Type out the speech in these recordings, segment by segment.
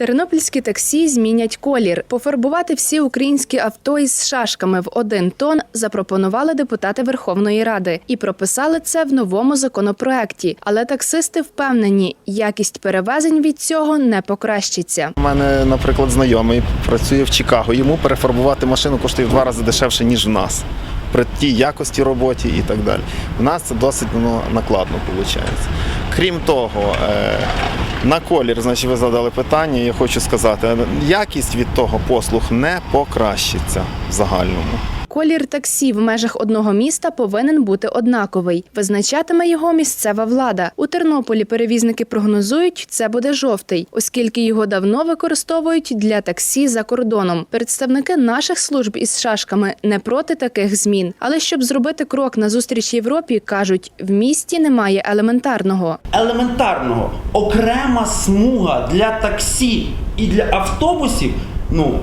Тернопільські таксі змінять колір. Пофарбувати всі українські авто із шашками в один тон запропонували депутати Верховної Ради і прописали це в новому законопроекті. Але таксисти впевнені, якість перевезень від цього не покращиться. У мене, наприклад, знайомий працює в Чикаго. Йому перефарбувати машину коштує в два рази дешевше, ніж в нас. При тій якості роботі і так далі. У нас це досить ну, накладно виходить. Крім того, е, на колір, значить, ви задали питання, я хочу сказати, е, якість від того послуг не покращиться в загальному. Колір таксі в межах одного міста повинен бути однаковий. Визначатиме його місцева влада. У Тернополі перевізники прогнозують, це буде жовтий, оскільки його давно використовують для таксі за кордоном. Представники наших служб із шашками не проти таких змін. Але щоб зробити крок назустріч Європі, кажуть, в місті немає елементарного. елементарного окрема смуга для таксі і для автобусів. Ну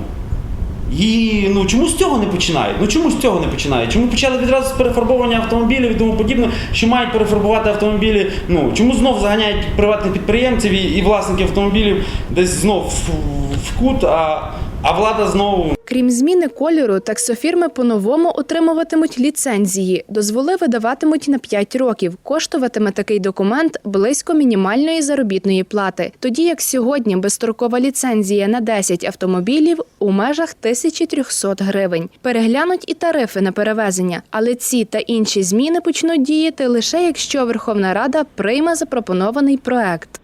і ну чому з цього не починають? Ну чому з цього не починають? Чому почали відразу з перефарбовування автомобілів і тому подібне, що мають перефарбувати автомобілі? Ну чому знов заганяють приватних підприємців і, і власників автомобілів десь знов в, в кут, а, а влада знову Крім зміни кольору, таксофірми по-новому отримуватимуть ліцензії. Дозволи видаватимуть на 5 років. Коштуватиме такий документ близько мінімальної заробітної плати. Тоді як сьогодні безстрокова ліцензія на 10 автомобілів у межах 1300 гривень. Переглянуть і тарифи на перевезення, але ці та інші зміни почнуть діяти лише якщо Верховна Рада прийме запропонований проект.